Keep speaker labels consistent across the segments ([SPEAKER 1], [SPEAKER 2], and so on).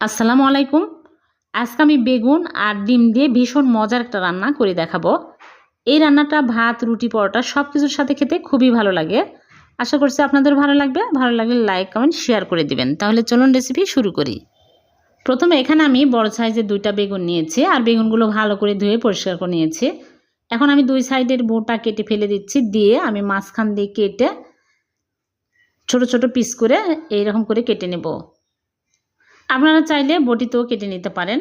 [SPEAKER 1] আসসালামু আলাইকুম। আজকে আমি বেগুন আর ডিম দিয়ে ভীষণ মজার একটা রান্না করে দেখাবো। এই রান্নাটা ভাত, রুটি, পরোটা সব কিছুর সাথে খেতে খুবই ভালো লাগে। আশা করছি আপনাদের ভালো লাগবে। ভালো লাগলে লাইক, কমেন্ট, শেয়ার করে দিবেন। তাহলে চলুন রেসিপি শুরু করি। প্রথমে এখানে আমি বড় সাইজের দুইটা বেগুন নিয়েছি আর বেগুনগুলো ভালো করে ধুয়ে পরিষ্কার করে নিয়েছি। এখন আমি দুই সাইডের বোটা কেটে ফেলে দিচ্ছি দিয়ে আমি মাঝখান দিয়ে কেটে ছোট ছোট পিস করে এইরকম করে কেটে নেব। আপনারা চাইলে বটিতেও কেটে নিতে পারেন।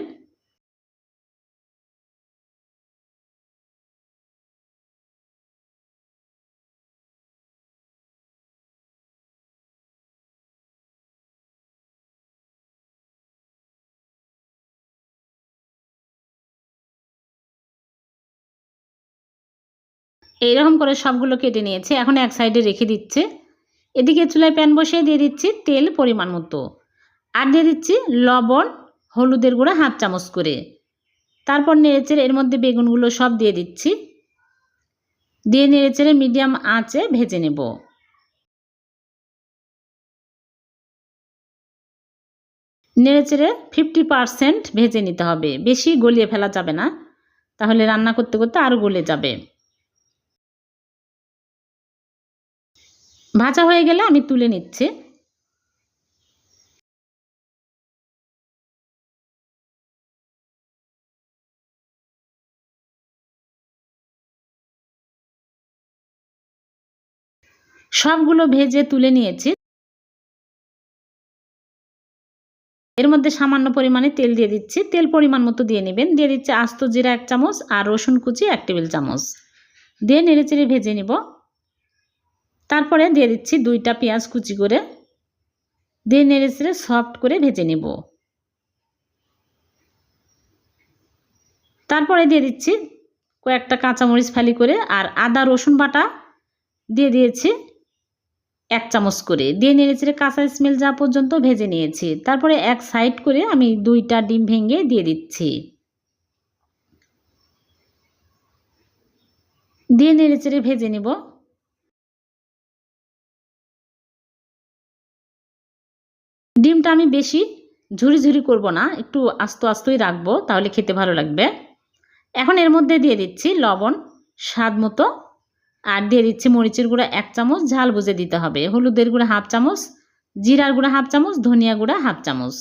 [SPEAKER 1] এইরকম করে সবগুলো কেটে নিয়েছে। এখন এক সাইডে রেখে দিচ্ছে। এদিকে চুলায় প্যান বসিয়ে দিয়ে দিচ্ছি তেল, পরিমাণ মতো। আর দিয়ে দিচ্ছি লবণ, হলুদের গুঁড়া, হাফ চামচ করে। তারপর নেড়েচেড়ে এর মধ্যে বেগুনগুলো সব দিয়ে দিচ্ছি। দিয়ে নেড়েচেড়ে মিডিয়াম আঁচে ভেজে নেব। নেড়েচেড়ে ফিফটি পারসেন্ট ভেজে নিতে হবে। বেশি গলিয়ে ফেলা যাবে না। তাহলে রান্না করতে করতে আরও গলে যাবে। ভাজা হয়ে গেলে আমি তুলে নিচ্ছি। সবগুলো ভেজে তুলে নিয়েছি। এর মধ্যে সামান্য পরিমাণে তেল দিয়ে দিচ্ছি। তেল পরিমাণ মতো দিয়ে নেবেন। দিয়ে দিচ্ছি আস্ত জিরা এক চামচ আর রসুন কুচি এক টেবিল চামচ। দিয়ে নেড়েচেড়ে ভেজে নিব। তারপরে দিয়ে দিচ্ছি দুইটা পেঁয়াজ কুচি করে। দিয়ে নেড়েচেড়ে সফট করে ভেজে নেব। তারপরে দিয়ে দিচ্ছি কয়েকটা কাঁচামরিচ ফালি করে আর আদা রসুন বাটা দিয়ে দিয়েছি। এক চামচ করে। দিয়ে নেড়েচেড়ে কাঁচা স্মেল যা পর্যন্ত ভেজে নিয়েছি। তারপরে এক সাইড করে আমি দুইটা ডিম ভেঙে দিয়ে দিচ্ছি। দিয়ে নেড়েচেড়ে ভেজে নিব। ডিমটা আমি বেশি ঝুরি ঝুরি করব না, একটু আস্ত আস্তই রাখব, তাহলে খেতে ভালো লাগবে। এখন এর মধ্যে দিয়ে দিচ্ছি লবণ, স্বাদ মতো আর দিয়ে দিচ্ছি মরিচের গুঁড়া এক চামচ, ঝাল বুঝে দিতে হবে। হলুদের গুঁড়া হাফ চামচ, জিরার গুঁড়া হাফ চামচ, ধনিয়া গুঁড়া হাফ চামচ।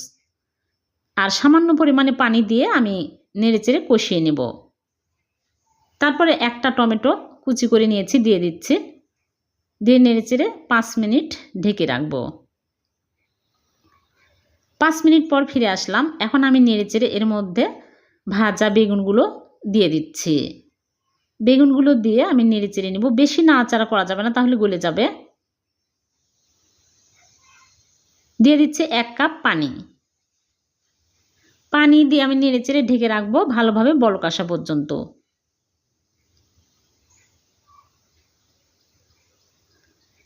[SPEAKER 1] আর সামান্য পরিমাণে পানি দিয়ে আমি নেড়েচেড়ে কষিয়ে নেব। তারপরে একটা টমেটো কুচি করে নিয়েছি, দিয়ে দিচ্ছি। দিয়ে নেড়েচেড়ে পাঁচ মিনিট ঢেকে রাখব। পাঁচ মিনিট পর ফিরে আসলাম। এখন আমি নেড়েচেড়ে এর মধ্যে ভাজা বেগুনগুলো দিয়ে দিচ্ছি। বেগুনগুলো দিয়ে আমি নেড়ে চেড়ে নিব। বেশি নাড়াচাড়া করা যাবে না, তাহলে গলে যাবে। দিয়ে দিচ্ছে এক কাপ পানি। পানি দিয়ে আমি নেড়ে চেড়ে ঢেকে রাখব ভালোভাবে বলক আসা পর্যন্ত।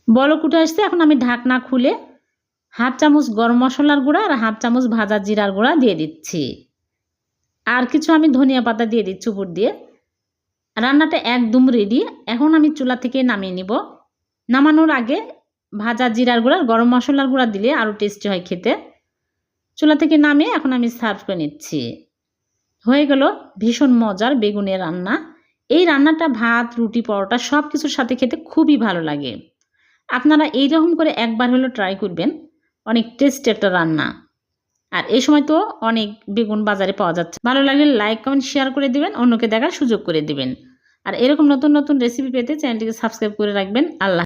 [SPEAKER 1] বলক উঠে আসতে এখন আমি ঢাকনা খুলে হাফ চামচ গরম মশলার গুঁড়া আর হাফ চামচ ভাজা জিরার গুঁড়া দিয়ে দিচ্ছি। আর কিছু আমি ধনিয়া পাতা দিয়ে দিচ্ছি উপর দিয়ে। রান্নাটা একদম রেডি এখন আমি চুলা থেকে নামিয়ে নিব। নামানোর আগে ভাজা জিরার গুঁড়া, গরম মশলার গুঁড়া দিলে আরও টেস্টি হয় খেতে। চুলা থেকে নামিয়ে এখন আমি সার্ভ করে নিচ্ছি। হয়ে গেল ভীষণ মজার বেগুনের রান্না। এই রান্নাটা ভাত, রুটি, পরোটা সব কিছুর সাথে খেতে খুবই ভালো লাগে। আপনারা এইরকম করে একবার হলো ট্রাই করবেন। অনেক টেস্ট একটা রান্না। আর এই সময় তো অনেক বেগুন বাজারে পাওয়া যাচ্ছে। ভালো লাগলে লাইক কমেন্ট শেয়ার করে দিবেন, অন্যকে দেখার সুযোগ করে দিবেন। আর এরকম নতুন নতুন রেসিপি পেতে চ্যানেলটিকে সাবস্ক্রাইব করে রাখবেন। আল্লাহ